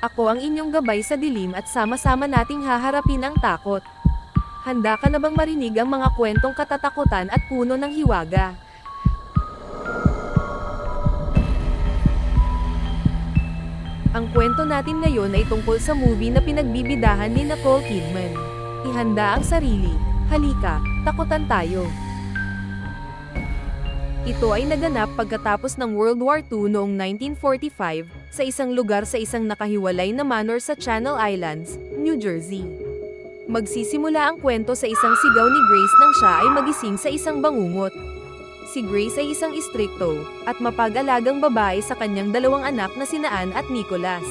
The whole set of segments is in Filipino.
Ako ang inyong gabay sa dilim at sama-sama nating haharapin ang takot. Handa ka na bang marinig ang mga kwentong katatakutan at puno ng hiwaga? Ang kwento natin ngayon ay tungkol sa movie na pinagbibidahan ni Nicole Kidman. Ihanda ang sarili. Halika, takutan tayo. Ito ay naganap pagkatapos ng World War II noong 1945 sa isang lugar sa isang nakahiwalay na manor sa Channel Islands, New Jersey. Magsisimula ang kwento sa isang sigaw ni Grace nang siya ay magising sa isang bangungot. Si Grace ay isang istrikto at mapag-alagang babae sa kanyang dalawang anak na sina Ann at Nicholas.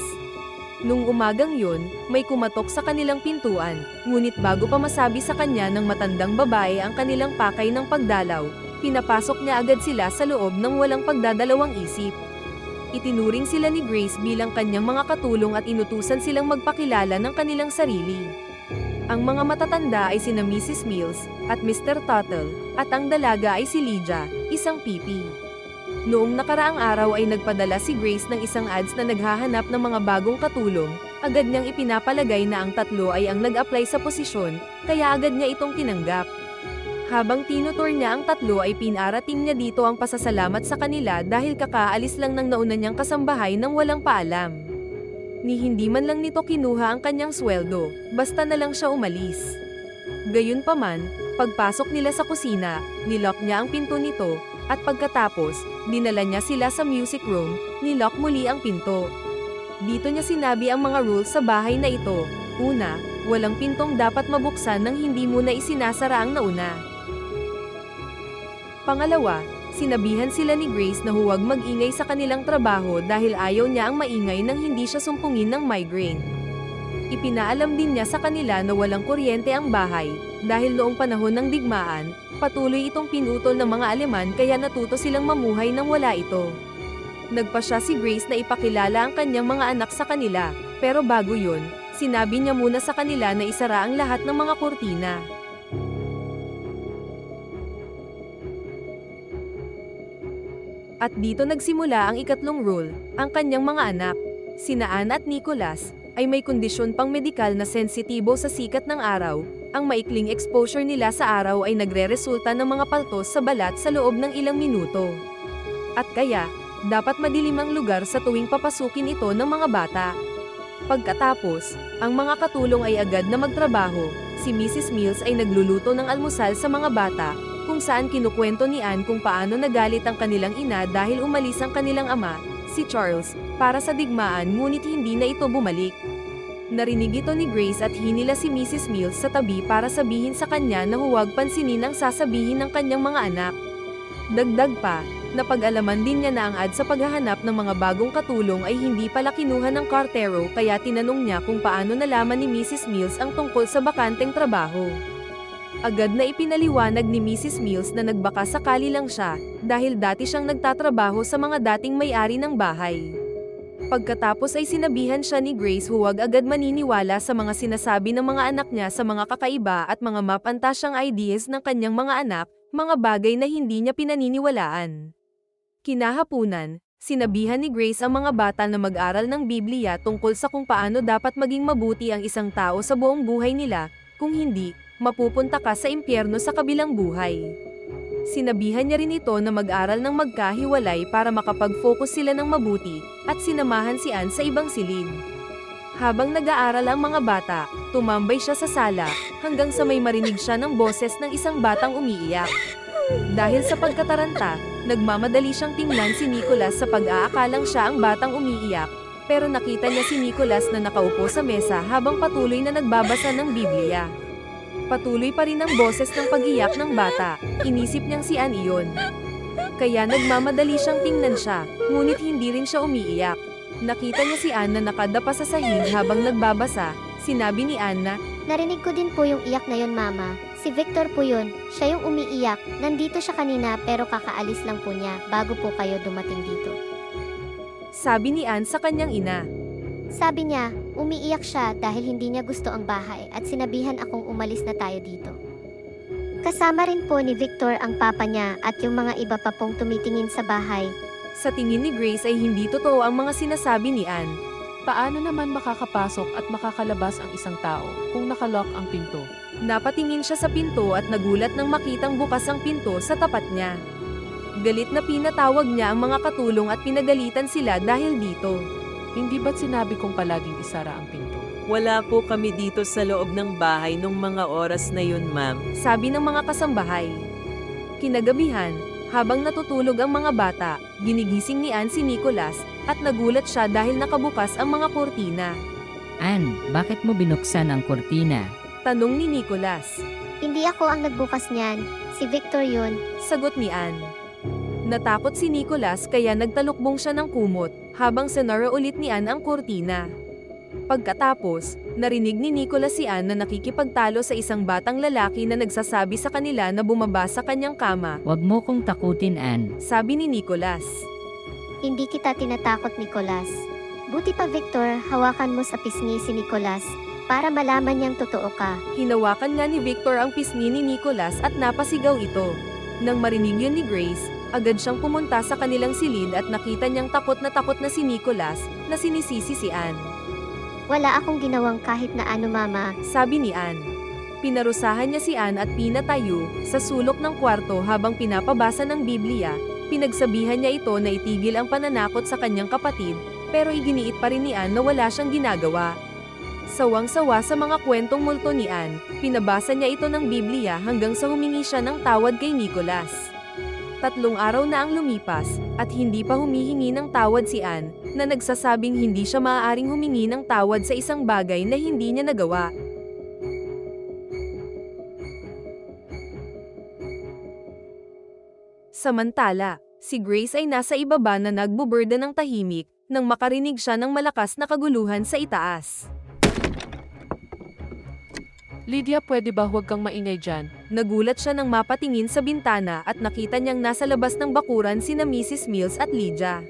Nung umagang yun, may kumatok sa kanilang pintuan, ngunit bago pa masabi sa kanya ng matandang babae ang kanilang pakay ng pagdalaw, pinapasok niya agad sila sa loob ng walang pagdadalawang isip. Itinuring sila ni Grace bilang kanyang mga katulong at inutusan silang magpakilala ng kanilang sarili. Ang mga matatanda ay sina Mrs. Mills at Mr. Tuttle, at ang dalaga ay si Lydia, isang pipi. Noong nakaraang araw ay nagpadala si Grace ng isang ads na naghahanap ng mga bagong katulong, agad niyang ipinapalagay na ang tatlo ay ang nag-apply sa posisyon, kaya agad niya itong tinanggap. Habang tinutur niya ang tatlo ay pinarating niya dito ang pasasalamat sa kanila dahil kakaalis lang ng nauna niyang kasambahay nang walang paalam. Ni hindi man lang nito kinuha ang kanyang sweldo, basta na lang siya umalis. Gayunpaman, pagpasok nila sa kusina, nilock niya ang pinto nito, at pagkatapos, dinala niya sila sa music room, nilock muli ang pinto. Dito niya sinabi ang mga rules sa bahay na ito. Una, walang pintong dapat mabuksan nang hindi muna isinasara ang nauna. Pangalawa, sinabihan sila ni Grace na huwag mag-ingay sa kanilang trabaho dahil ayaw niya ang maingay nang hindi siya sumpungin ng migraine. Ipinaalam din niya sa kanila na walang kuryente ang bahay, dahil noong panahon ng digmaan, patuloy itong pinutol ng mga Aleman kaya natuto silang mamuhay nang wala ito. Nagpa siya si Grace na ipakilala ang kanyang mga anak sa kanila, pero bago yun, sinabi niya muna sa kanila na isara ang lahat ng mga kurtina. At dito nagsimula ang ikatlong rule, ang kanyang mga anak, sina Ann at Nicholas, ay may kondisyon pang medikal na sensitibo sa sikat ng araw, ang maikling exposure nila sa araw ay nagre-resulta ng mga paltos sa balat sa loob ng ilang minuto. At kaya, dapat madilim ang lugar sa tuwing papasukin ito ng mga bata. Pagkatapos, ang mga katulong ay agad na magtrabaho, si Mrs. Mills ay nagluluto ng almusal sa mga bata, kung saan kinukwento ni Anne kung paano nagalit ang kanilang ina dahil umalis ang kanilang ama, si Charles, para sa digmaan ngunit hindi na ito bumalik. Narinig ito ni Grace at hinila si Mrs. Mills sa tabi para sabihin sa kanya na huwag pansinin ang sasabihin ng kanyang mga anak. Dagdag pa, napag-alaman din niya na ang ad sa paghahanap ng mga bagong katulong ay hindi pala kinuha ng kartero kaya tinanong niya kung paano nalaman ni Mrs. Mills ang tungkol sa bakanteng trabaho. Agad na ipinaliwanag ni Mrs. Mills na nagbaka sakali lang siya, dahil dati siyang nagtatrabaho sa mga dating may-ari ng bahay. Pagkatapos ay sinabihan siya ni Grace huwag agad maniniwala sa mga sinasabi ng mga anak niya sa mga kakaiba at mga mapantasyang ideas ng kanyang mga anak, mga bagay na hindi niya pinaniniwalaan. Kinahapunan, sinabihan ni Grace ang mga bata na mag-aral ng Biblia tungkol sa kung paano dapat maging mabuti ang isang tao sa buong buhay nila, kung hindi, mapupunta ka sa impyerno sa kabilang buhay. Sinabihan niya rin ito na mag-aral ng magkahiwalay para makapag-focus sila ng mabuti, at sinamahan si Anne sa ibang silid. Habang nag-aaral ang mga bata, tumambay siya sa sala, hanggang sa may marinig siya ng boses ng isang batang umiiyak. Dahil sa pagkataranta, nagmamadali siyang tingnan si Nicholas sa pag-aakalang siya ang batang umiiyak, pero nakita niya si Nicholas na nakaupo sa mesa habang patuloy na nagbabasa ng Biblia. Patuloy pa rin ang boses ng pag-iyak ng bata, inisip niyang si Anne iyon. Kaya nagmamadali siyang tingnan siya, ngunit hindi rin siya umiiyak. Nakita niya si Anne na nakadapa sa sahig habang nagbabasa, sinabi ni Anne na, Narinig ko din po yung iyak na yon mama. Si Victor po yun, siya yung umiiyak. Nandito siya kanina pero kakaalis lang po niya bago po kayo dumating dito. sabi ni Anne sa kanyang ina. Sabi niya, umiiyak siya dahil hindi niya gusto ang bahay at sinabihan akong umalis na tayo dito. Kasama rin po ni Victor ang papa niya at yung mga iba pa pong tumitingin sa bahay. Sa tingin ni Grace ay hindi totoo ang mga sinasabi ni Anne. Paano naman makakapasok at makakalabas ang isang tao kung nakalock ang pinto? Napatingin siya sa pinto at nagulat nang makitang bukas ang pinto sa tapat niya. Galit na pinatawag niya ang mga katulong at pinagalitan sila dahil dito. Hindi ba't sinabi kong palaging isara ang pinto? Wala po kami dito sa loob ng bahay nung mga oras na yun, ma'am. sabi ng mga kasambahay. Kinagabihan, habang natutulog ang mga bata, ginigising ni Ann si Nicholas, at nagulat siya dahil nakabukas ang mga kurtina. Ann, bakit mo binuksan ang kurtina? Tanong ni Nicholas. Hindi ako ang nagbukas niyan. Si Victor yun. Sagot ni Ann. Natakot si Nicholas kaya nagtalukbong siya ng kumot, habang sinara ulit ni Ann ang kurtina. Pagkatapos, narinig ni Nicholas si Ann na nakikipagtalo sa isang batang lalaki na nagsasabi sa kanila na bumaba sa kanyang kama, Huwag mo kong takutin, Ann. sabi ni Nicholas. Hindi kita tinatakot, Nicolas. Buti pa, Victor, hawakan mo sa pisngi si Nicolas para malaman niyang totoo ka. Hinawakan nga ni Victor ang pisngi ni Nicholas at napasigaw ito. Nang marinig yun ni Grace, agad siyang pumunta sa kanilang silid at nakita niyang takot na takot na si Nicholas, na sinisisi si Anne. Wala akong ginawang kahit na ano, Mama. Sabi ni Anne. Pinarusahan niya si Anne at pinatayo sa sulok ng kwarto habang pinapabasa ng Biblia. Pinagsabihan niya ito na itigil ang pananakot sa kanyang kapatid, pero iginiit pa rin ni Anne na wala siyang ginagawa. Sawang-sawa sa mga kwentong multo ni Anne, pinabasa niya ito ng Biblia hanggang sa humingi siya ng tawad kay Nicholas. Tatlong araw na ang lumipas, at hindi pa humihingi ng tawad si Anne, na nagsasabing hindi siya maaaring humingi ng tawad sa isang bagay na hindi niya nagawa. Samantala, si Grace ay nasa ibaba na nagbuburda ng tahimik, nang makarinig siya ng malakas na kaguluhan sa itaas. Lydia, pwede ba huwag kang maingay dyan? Nagulat siya nang mapatingin sa bintana at nakita niyang nasa labas ng bakuran sina Mrs. Mills at Lydia.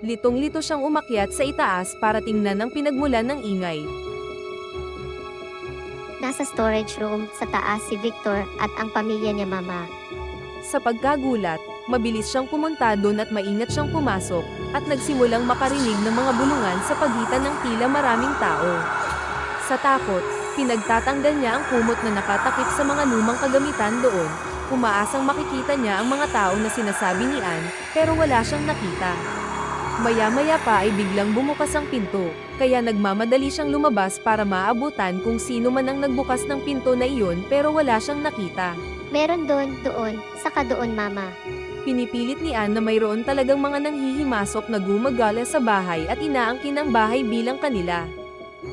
Litong-lito siyang umakyat sa itaas para tingnan ang pinagmulan ng ingay. Nasa storage room sa taas si Victor at ang pamilya niya, Mama. Sa pagkagulat, mabilis siyang pumunta doon at maingat siyang pumasok, at nagsimulang makarinig ng mga bulungan sa pagitan ng tila maraming tao. Sa takot, pinagtatanggal niya ang kumot na nakatakip sa mga lumang kagamitan doon, umaasang makikita niya ang mga tao na sinasabi ni Anne, pero wala siyang nakita. Maya-maya pa ay biglang bumukas ang pinto, kaya nagmamadali siyang lumabas para maabutan kung sino man ang nagbukas ng pinto na iyon pero wala siyang nakita. Meron doon, doon, saka doon, Mama. Pinipilit ni Anne na mayroon talagang mga nanghihimasok na gumagala sa bahay at inaangkin ang bahay bilang kanila.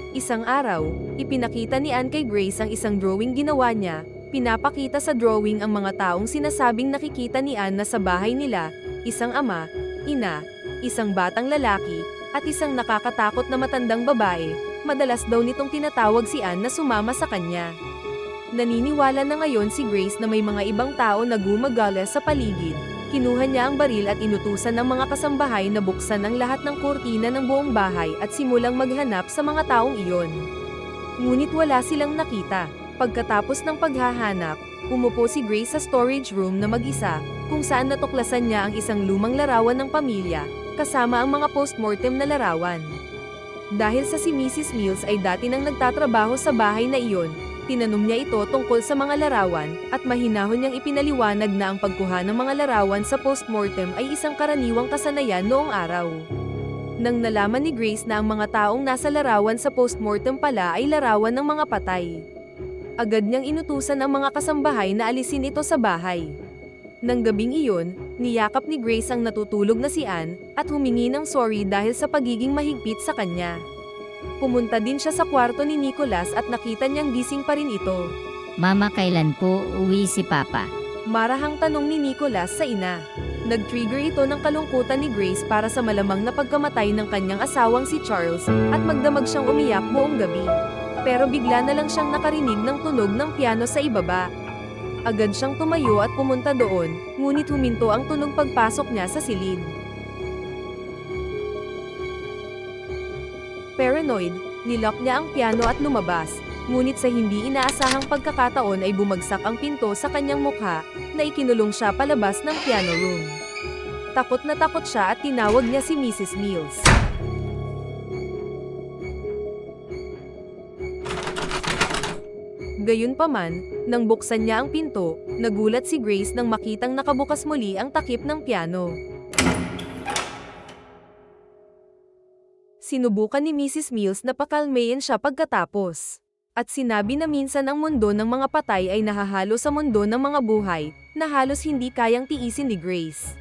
Isang araw, ipinakita ni Anne kay Grace ang isang drawing ginawa niya, pinapakita sa drawing ang mga taong sinasabing nakikita ni Anne na sa bahay nila, isang ama, ina, isang batang lalaki, at isang nakakatakot na matandang babae, madalas daw nitong tinatawag si Anne na sumama sa kanya. Naniniwala na ngayon si Grace na may mga ibang tao na gumagala sa paligid. Kinuha niya ang baril at inutusan ng mga kasambahay na buksan ang lahat ng kurtina ng buong bahay at simulang maghanap sa mga taong iyon. Ngunit wala silang nakita. Pagkatapos ng paghahanap, umupo si Grace sa storage room na mag-isa, kung saan natuklasan niya ang isang lumang larawan ng pamilya, kasama ang mga postmortem na larawan. Dahil sa si Mrs. Mills ay dati nang nagtatrabaho sa bahay na iyon, tinanong niya ito tungkol sa mga larawan, at mahinahon niyang ipinaliwanag na ang pagkuha ng mga larawan sa postmortem ay isang karaniwang kasanayan noong araw. Nang nalaman ni Grace na ang mga taong nasa larawan sa postmortem pala ay larawan ng mga patay. Agad niyang inutusan ang mga kasambahay na alisin ito sa bahay. Nang gabing iyon, niyakap ni Grace ang natutulog na si Anne, at humingi ng sorry dahil sa pagiging mahigpit sa kanya. Pumunta din siya sa kwarto ni Nicholas at nakita niyang gising pa rin ito. Mama, kailan po uwi si Papa? Marahang tanong ni Nicholas sa ina. Nag-trigger ito ng kalungkutan ni Grace para sa malamang na pagkamatay ng kanyang asawang si Charles at magdamag siyang umiyak buong gabi. Pero bigla na lang siyang nakarinig ng tunog ng piano sa ibaba. Agad siyang tumayo at pumunta doon, ngunit huminto ang tunog pagpasok niya sa silid. Paranoid, nilock niya ang piano at lumabas, ngunit sa hindi inaasahang pagkakataon ay bumagsak ang pinto sa kanyang mukha, na ikinulong siya palabas ng piano room. Takot na takot siya at tinawag niya si Mrs. Mills. Gayunpaman, nang buksan niya ang pinto, nagulat si Grace nang makitang nakabukas muli ang takip ng piano. Sinubukan ni Mrs. Mills na pakalmayin siya pagkatapos. At sinabi na minsan ang mundo ng mga patay ay nahahalo sa mundo ng mga buhay, na halos hindi kayang tiisin ni Grace.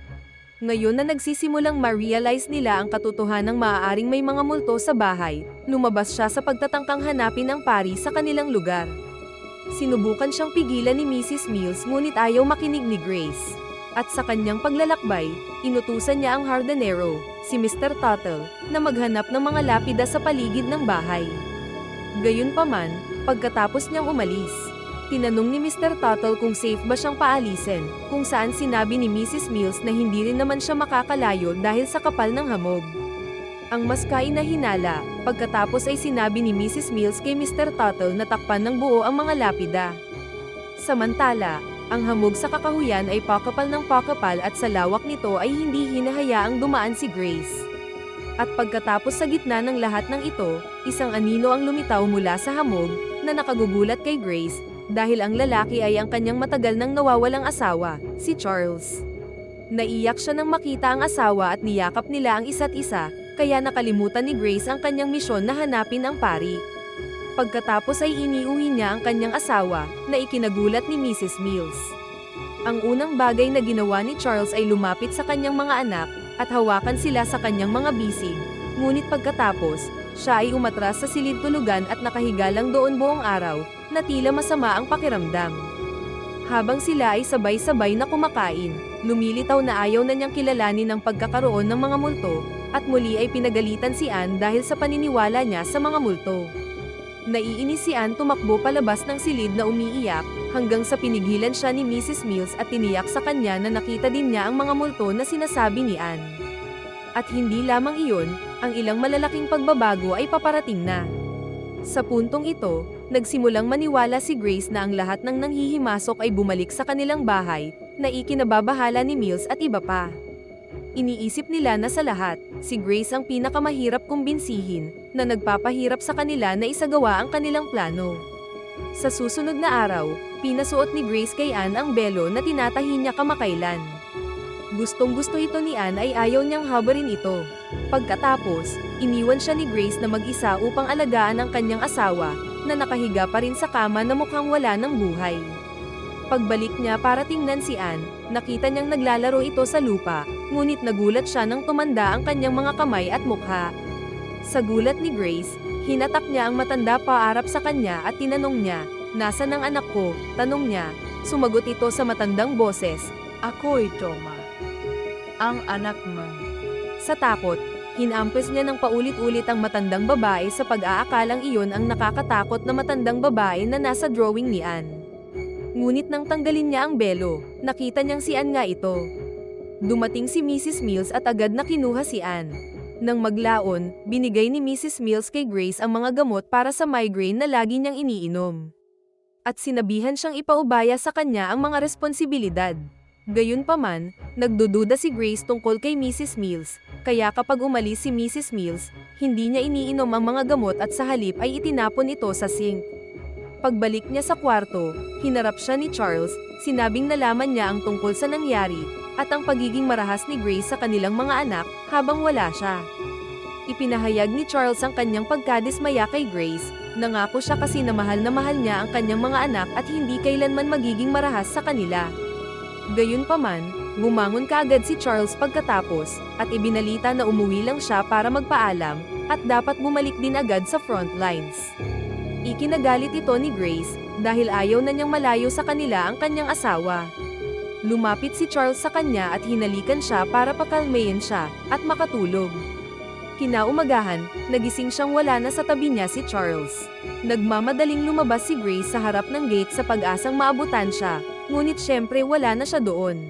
Ngayon na nagsisimulang ma-realize nila ang katotohanang maaaring may mga multo sa bahay, lumabas siya sa pagtatangkang hanapin ang pari sa kanilang lugar. Sinubukan siyang pigilan ni Mrs. Mills ngunit ayaw makinig ni Grace. At sa kanyang paglalakbay, inutusan niya ang hardinero, si Mr. Tuttle, na maghanap ng mga lapida sa paligid ng bahay. Gayunpaman, pagkatapos niyang umalis, tinanong ni Mr. Tuttle kung safe ba siyang paalisin, kung saan sinabi ni Mrs. Mills na hindi rin naman siya makakalayo dahil sa kapal ng hamog. Ang mas kain na hinala, pagkatapos ay sinabi ni Mrs. Mills kay Mr. Tuttle na takpan ng buo ang mga lapida. Samantala, ang hamog sa kakahuyan ay pakapal ng pakapal at sa lawak nito ay hindi hinahayaang dumaan si Grace. At pagkatapos sa gitna ng lahat ng ito, isang anino ang lumitaw mula sa hamog, na nakagugulat kay Grace, dahil ang lalaki ay ang kanyang matagal nang nawawalang asawa, si Charles. Naiyak siya nang makita ang asawa at niyakap nila ang isa't isa, kaya nakalimutan ni Grace ang kanyang misyon na hanapin ang pari. Pagkatapos ay iniuwi niya ang kanyang asawa, na ikinagulat ni Mrs. Mills. Ang unang bagay na ginawa ni Charles ay lumapit sa kanyang mga anak, at hawakan sila sa kanyang mga bisig. Ngunit pagkatapos, siya ay umatras sa silid tulugan at nakahiga lang doon buong araw, na tila masama ang pakiramdam. Habang sila ay sabay-sabay na kumakain, lumilitaw na ayaw na niyang kilalanin ang pagkakaroon ng mga multo, at muli ay pinagalitan si Anne dahil sa paniniwala niya sa mga multo. Naiinis si Anne tumakbo palabas ng silid na umiiyak, hanggang sa pinigilan siya ni Mrs. Mills at tiniyak sa kanya na nakita din niya ang mga multo na sinasabi ni Anne. At hindi lamang iyon, ang ilang malalaking pagbabago ay paparating na. Sa puntong ito, nagsimulang maniwala si Grace na ang lahat ng nanghihimasok ay bumalik sa kanilang bahay, na ikinababahala ni Mills at iba pa. Iniisip nila na sa lahat, si Grace ang pinakamahirap kumbinsihin, na nagpapahirap sa kanila na isagawa ang kanilang plano. Sa susunod na araw, pinasuot ni Grace kay Anne ang belo na tinatahi niya kamakailan. Gustong gusto ito ni Anne ay ayaw niyang habarin ito. Pagkatapos, iniwan siya ni Grace na mag-isa upang alagaan ang kanyang asawa, na nakahiga pa rin sa kama na mukhang wala ng buhay. Pagbalik niya para tingnan si Anne, nakita niyang naglalaro ito sa lupa, ngunit nagulat siya nang tumanda ang kanyang mga kamay at mukha. Sa gulat ni Grace, hinatak niya ang matanda paarap sa kanya at tinanong niya, Nasaan ang anak ko? Tanong niya. Sumagot ito sa matandang boses. Ako ito, ma. Ang anak mo. Sa takot, hinampes niya ng paulit-ulit ang matandang babae sa pag-aakalang iyon ang nakakatakot na matandang babae na nasa drawing ni Anne. Ngunit nang tanggalin niya ang belo, nakita niyang si Anne nga ito. Dumating si Mrs. Mills at agad na kinuha si Anne. Nang maglaon, binigay ni Mrs. Mills kay Grace ang mga gamot para sa migraine na lagi niyang iniinom. At sinabihan siyang ipaubaya sa kanya ang mga responsibilidad. Gayunpaman, nagdududa si Grace tungkol kay Mrs. Mills, kaya kapag umalis si Mrs. Mills, hindi niya iniinom ang mga gamot at sa halip ay itinapon ito sa sink. Pagbalik niya sa kwarto, hinarap siya ni Charles, sinabing nalaman niya ang tungkol sa nangyari, at ang pagiging marahas ni Grace sa kanilang mga anak, habang wala siya. Ipinahayag ni Charles ang kanyang pagkadismaya kay Grace, nangako siya kasi na mahal na mahal niya ang kanyang mga anak at hindi kailanman magiging marahas sa kanila. Gayunpaman, bumangon kaagad si Charles pagkatapos, at ibinalita na umuwi lang siya para magpaalam, at dapat bumalik din agad sa front lines. Ikinagalit ito ni Grace, dahil ayaw na niyang malayo sa kanila ang kanyang asawa. Lumapit si Charles sa kanya at hinalikan siya para pakalmayin siya, at makatulog. Kinaumagahan, nagising siyang wala na sa tabi niya si Charles. Nagmamadaling lumabas si Grace sa harap ng gate sa pag-asang maabutan siya, ngunit syempre wala na siya doon.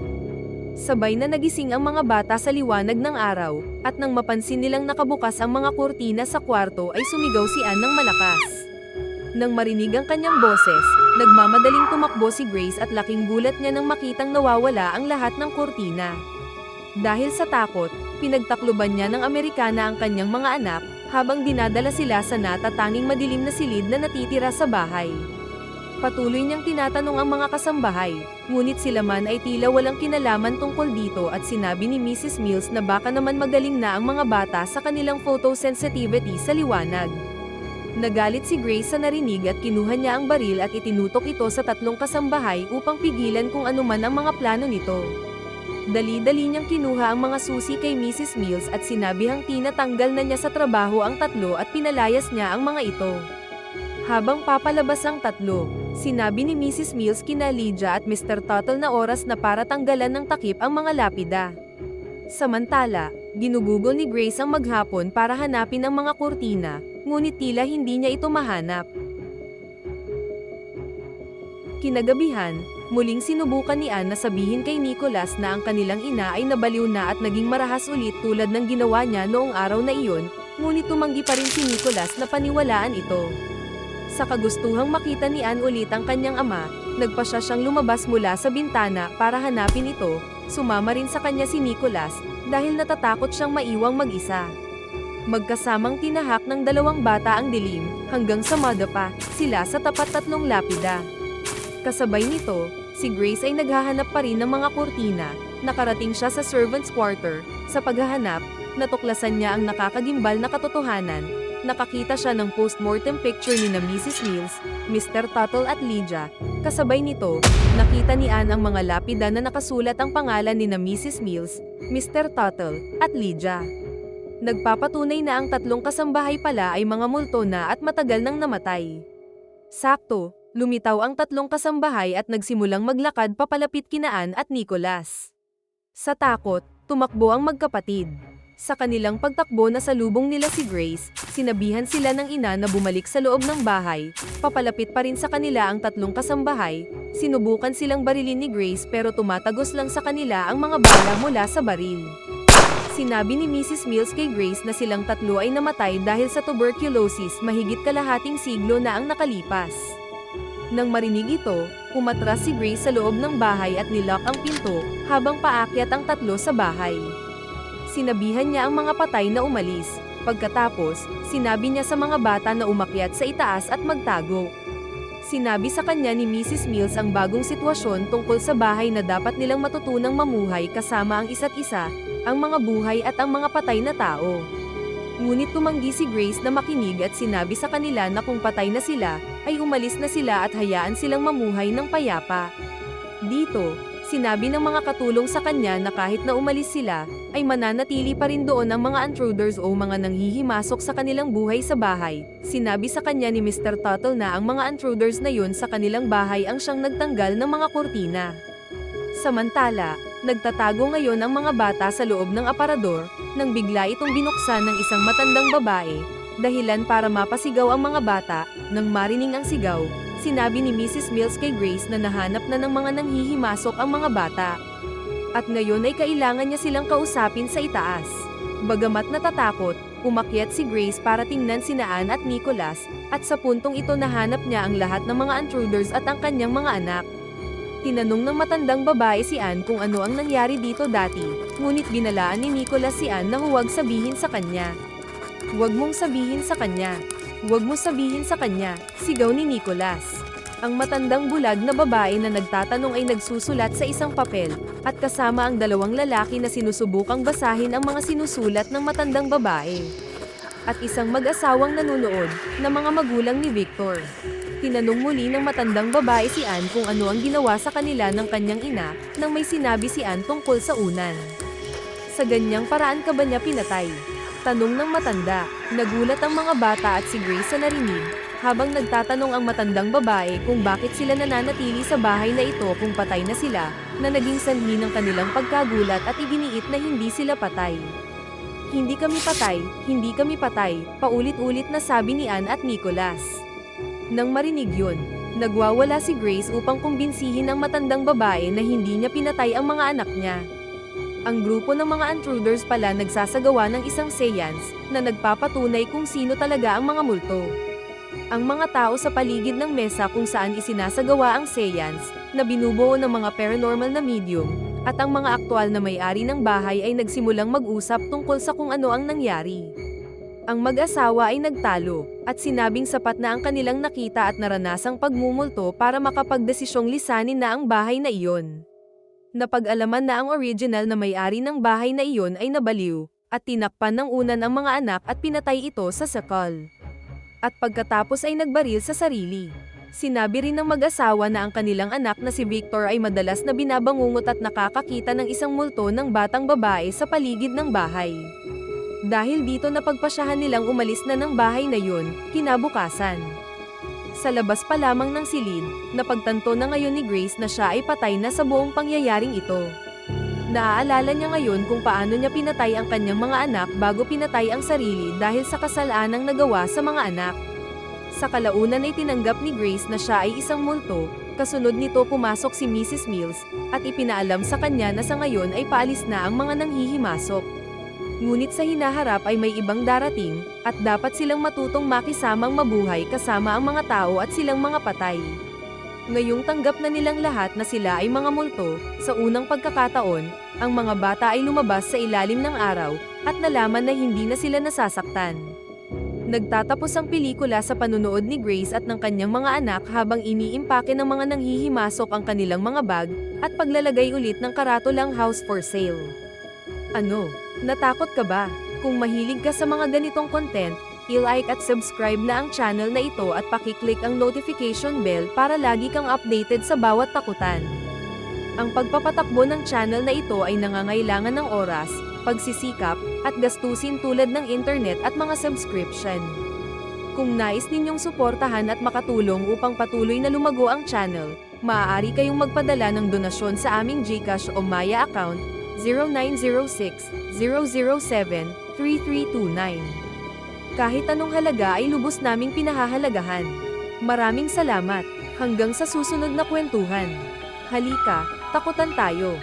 Sabay na nagising ang mga bata sa liwanag ng araw, at nang mapansin nilang nakabukas ang mga kurtina sa kwarto ay sumigaw si Anne ng malakas. Nang marinig ang kanyang boses, nagmamadaling tumakbo si Grace at laking gulat niya nang makitang nawawala ang lahat ng kurtina. Dahil sa takot, pinagtakluban niya ng Amerikana ang kanyang mga anak, habang dinadala sila sa natatanging madilim na silid na natitira sa bahay. Patuloy niyang tinatanong ang mga kasambahay, ngunit sila man ay tila walang kinalaman tungkol dito at sinabi ni Mrs. Mills na baka naman magaling na ang mga bata sa kanilang photosensitivity sa liwanag. Nagalit si Grace sa narinig at kinuha niya ang baril at itinutok ito sa tatlong kasambahay upang pigilan kung ano man ang mga plano nito. Dali-dali niyang kinuha ang mga susi kay Mrs. Mills at sinabihang tinatanggal na niya sa trabaho ang tatlo at pinalayas niya ang mga ito. Habang papalabas ang tatlo, sinabi ni Mrs. Mills kina Lydia at Mr. Tuttle na oras na para tanggalan ng takip ang mga lapida. Samantala, ginugugol ni Grace ang maghapon para hanapin ang mga kurtina, ngunit tila hindi niya ito mahanap. Kinagabihan, muling sinubukan ni Anne na sabihin kay Nicholas na ang kanilang ina ay nabaliw na at naging marahas ulit tulad ng ginawa niya noong araw na iyon, ngunit tumanggi pa rin si Nicholas na paniwalaan ito. Sa kagustuhang makita ni Anne ulit ang kanyang ama, nagpa siya siyang lumabas mula sa bintana para hanapin ito, sumama rin sa kanya si Nicholas, dahil natatakot siyang maiwang mag-isa. Magkasamang tinahak ng dalawang bata ang dilim, hanggang sa madapa, sila sa tapat tatlong lapida. Kasabay nito, si Grace ay naghahanap pa rin ng mga kurtina, nakarating siya sa servant's quarter, sa paghahanap, natuklasan niya ang nakakagimbal na katotohanan, nakakita siya ng post-mortem picture ni na Mrs. Mills, Mr. Tuttle at Lydia. Kasabay nito, nakita ni Anne ang mga lapida na nakasulat ang pangalan ni na Mrs. Mills, Mr. Tuttle, at Lydia. Nagpapatunay na ang tatlong kasambahay pala ay mga multo na at matagal nang namatay. Sakto, lumitaw ang tatlong kasambahay at nagsimulang maglakad papalapit kina Anne at Nicholas. Sa takot, tumakbo ang magkapatid. Sa kanilang pagtakbo na sa lubong nila si Grace, sinabihan sila ng ina na bumalik sa loob ng bahay, papalapit pa rin sa kanila ang tatlong kasambahay, sinubukan silang barilin ni Grace pero tumatagos lang sa kanila ang mga bala mula sa baril. Sinabi ni Mrs. Mills kay Grace na silang tatlo ay namatay dahil sa tuberculosis mahigit kalahating siglo na ang nakalipas. Nang marinig ito, umatras si Grace sa loob ng bahay at nilock ang pinto, habang paakyat ang tatlo sa bahay. Sinabihan niya ang mga patay na umalis. Pagkatapos, sinabi niya sa mga bata na umakyat sa itaas at magtago. Sinabi sa kanya ni Mrs. Mills ang bagong sitwasyon tungkol sa bahay na dapat nilang matutunang mamuhay kasama ang isa't isa, ang mga buhay at ang mga patay na tao. Ngunit tumanggi si Grace na makinig at sinabi sa kanila na kung patay na sila, ay umalis na sila at hayaan silang mamuhay ng payapa. Dito, sinabi ng mga katulong sa kanya na kahit na umalis sila, ay mananatili pa rin doon ang mga intruders o mga nanghihimasok sa kanilang buhay sa bahay. Sinabi sa kanya ni Mr. Tuttle na ang mga intruders na yun sa kanilang bahay ang siyang nagtanggal ng mga kurtina. Samantala, nagtatago ngayon ang mga bata sa loob ng aparador, nang bigla itong binuksan ng isang matandang babae, dahilan para mapasigaw ang mga bata, nang marining ang sigaw, sinabi ni Mrs. Mills kay Grace na nahanap na ng mga nanghihimasok ang mga bata. At ngayon ay kailangan niya silang kausapin sa itaas. Bagamat natatakot, umakyat si Grace para tingnan sina Anne at Nicholas, at sa puntong ito nahanap niya ang lahat ng mga intruders at ang kanyang mga anak. Tinanong ng matandang babae si Anne kung ano ang nangyari dito dati, ngunit binalaan ni Nicholas si Anne na huwag sabihin sa kanya. Huwag mong sabihin sa kanya. Huwag mo sabihin sa kanya, sigaw ni Nicholas. Ang matandang bulag na babae na nagtatanong ay nagsusulat sa isang papel, at kasama ang dalawang lalaki na sinusubukang basahin ang mga sinusulat ng matandang babae. At isang mag-asawang nanunood, na mga magulang ni Victor. Tinanong muli ng matandang babae si Anne kung ano ang ginawa sa kanila ng kanyang ina, nang may sinabi si Anne tungkol sa unan. Sa ganyang paraan ka ba niya pinatay? Tanong ng matanda, nagulat ang mga bata at si Grace sa narinig, habang nagtatanong ang matandang babae kung bakit sila nananatili sa bahay na ito kung patay na sila, na naging sanhi ng kanilang pagkagulat at iginiit na hindi sila patay. Hindi kami patay, hindi kami patay, paulit-ulit na sabi ni Anne at Nicholas. Nang marinig yun, nagwawala si Grace upang kumbinsihin ang matandang babae na hindi niya pinatay ang mga anak niya. Ang grupo ng mga intruders pala nagsasagawa ng isang seance na nagpapatunay kung sino talaga ang mga multo. Ang mga tao sa paligid ng mesa kung saan isinasagawa ang seance, na binubuo ng mga paranormal na medium, at ang mga aktwal na may-ari ng bahay ay nagsimulang mag-usap tungkol sa kung ano ang nangyari. Ang mag-asawa ay nagtalo, at sinabing sapat na ang kanilang nakita at naranasang pagmumulto para makapagdesisyong lisanin na ang bahay na iyon. Napag-alaman na ang original na may-ari ng bahay na iyon ay nabaliw, at tinakpan ng unan ang mga anak at pinatay ito sa sakal. At pagkatapos ay nagbaril sa sarili. Sinabi rin ng mag-asawa na ang kanilang anak na si Victor ay madalas na binabangungot at nakakakita ng isang multo ng batang babae sa paligid ng bahay. Dahil dito napagpasyahan nilang umalis na ng bahay na yun, kinabukasan. Sa labas pa lamang ng silid, napagtanto na ngayon ni Grace na siya ay patay na sa buong pangyayaring ito. Naaalala niya ngayon kung paano niya pinatay ang kanyang mga anak bago pinatay ang sarili dahil sa kasalanang nagawa sa mga anak. Sa kalaunan ay tinanggap ni Grace na siya ay isang multo, kasunod nito pumasok si Mrs. Mills, at ipinaalam sa kanya na sa ngayon ay paalis na ang mga nanghihimasok. Ngunit sa hinaharap ay may ibang darating, at dapat silang matutong makisamang mabuhay kasama ang mga tao at silang mga patay. Ngayong tanggap na nilang lahat na sila ay mga multo, sa unang pagkakataon, ang mga bata ay lumabas sa ilalim ng araw, at nalaman na hindi na sila nasasaktan. Nagtatapos ang pelikula sa panunood ni Grace at ng kanyang mga anak habang iniimpake ng mga nanghihimasok ang kanilang mga bag, at paglalagay ulit ng karatulang house for sale. Ano? Natakot ka ba? Kung mahilig ka sa mga ganitong content, i-like at subscribe na ang channel na ito at pakiclick ang notification bell para lagi kang updated sa bawat takutan. Ang pagpapatakbo ng channel na ito ay nangangailangan ng oras, pagsisikap, at gastusin tulad ng internet at mga subscription. Kung nais ninyong suportahan at makatulong upang patuloy na lumago ang channel, maaari kayong magpadala ng donasyon sa aming GCash o Maya account 0906-007-3329. Kahit anong halaga ay lubos naming pinahahalagahan. Maraming salamat. Hanggang sa susunod na kwentuhan. Halika, takutan tayo.